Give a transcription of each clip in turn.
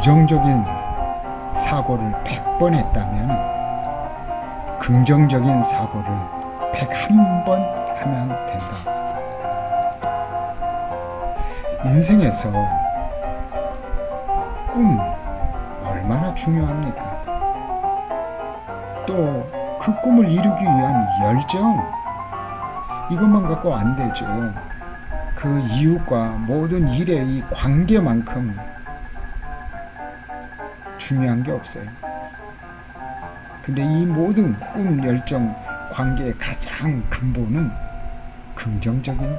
부정적인 사고를 100번 했다면 긍정적인 사고를 101번 하면 된다. 인생에서 꿈 얼마나 중요합니까? 또 그 꿈을 이루기 위한 열정 이것만 갖고 안 되죠. 그 이웃과 모든 일의 이 관계만큼 중요한 게 없어요. 근데 이 모든 꿈, 열정, 관계의 가장 근본은 긍정적인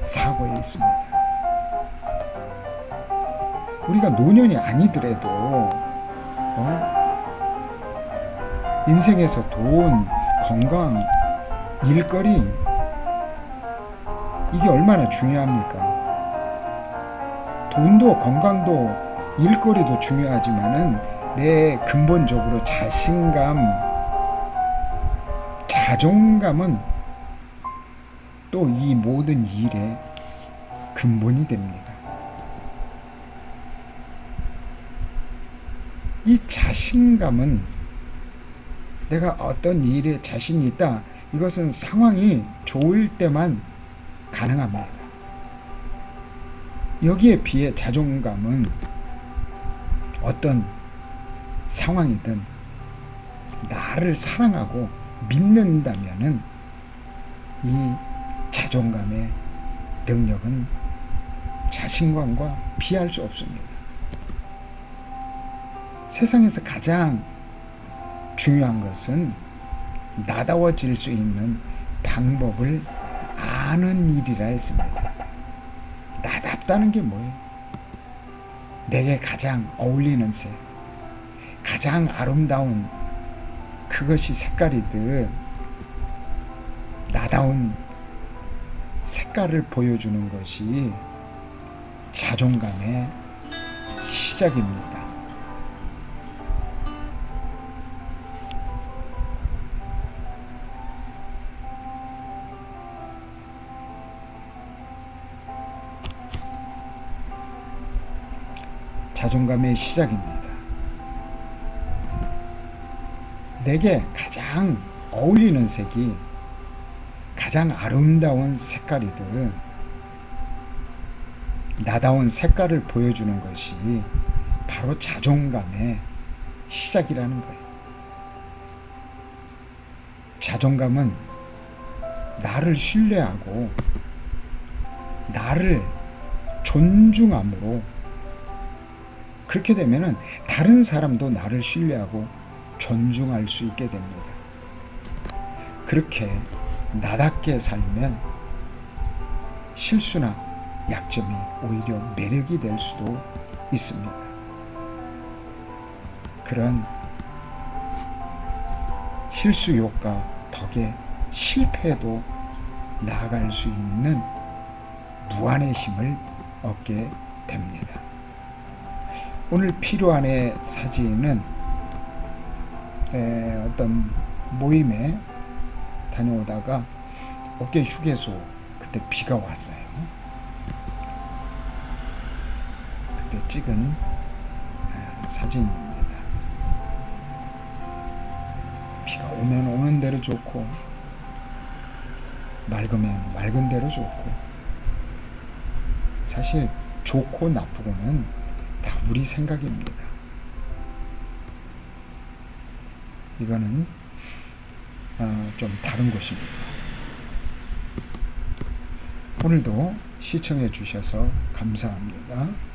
사고에 있습니다. 우리가 노년이 아니더라도 어? 인생에서 돈, 건강, 일거리 이게 얼마나 중요합니까? 돈도 건강도 일거리도 중요하지만은 내 근본적으로 자신감, 자존감은 또 이 모든 일의 근본이 됩니다. 이 자신감은 내가 어떤 일에 자신이 있다. 이것은 상황이 좋을 때만 가능합니다. 여기에 비해 자존감은 어떤 상황이든 나를 사랑하고 믿는다면은 이 자존감의 능력은 자신감과 비할 수 없습니다. 세상에서 가장 중요한 것은 나다워질 수 있는 방법을 아는 일이라 했습니다. 나답다는 게 뭐예요? 내게 가장 어울리는 색, 가장 아름다운 그것이 색깔이듯 나다운 색깔을 보여주는 것이 자존감의 시작입니다. 자존감의 시작입니다. 내게 가장 어울리는 색이 가장 아름다운 색깔이든 나다운 색깔을 보여주는 것이 바로 자존감의 시작이라는 거예요. 자존감은 나를 신뢰하고 나를 존중함으로 그렇게 되면은 다른 사람도 나를 신뢰하고 존중할 수 있게 됩니다. 그렇게 나답게 살면 실수나 약점이 오히려 매력이 될 수도 있습니다. 그런 실수 효과 덕에 실패도 나아갈 수 있는 무한의 힘을 얻게 됩니다. 오늘 필요한의 사진은 에, 어떤 모임에 다녀오다가 어깨 휴게소 그때 비가 왔어요. 그때 찍은 에, 사진입니다. 비가 오면 오는 대로 좋고 맑으면 맑은 대로 좋고 사실 좋고 나쁘고는 다 우리 생각입니다. 이거는 어, 좀 다른 것입니다. 오늘도 시청해 주셔서 감사합니다.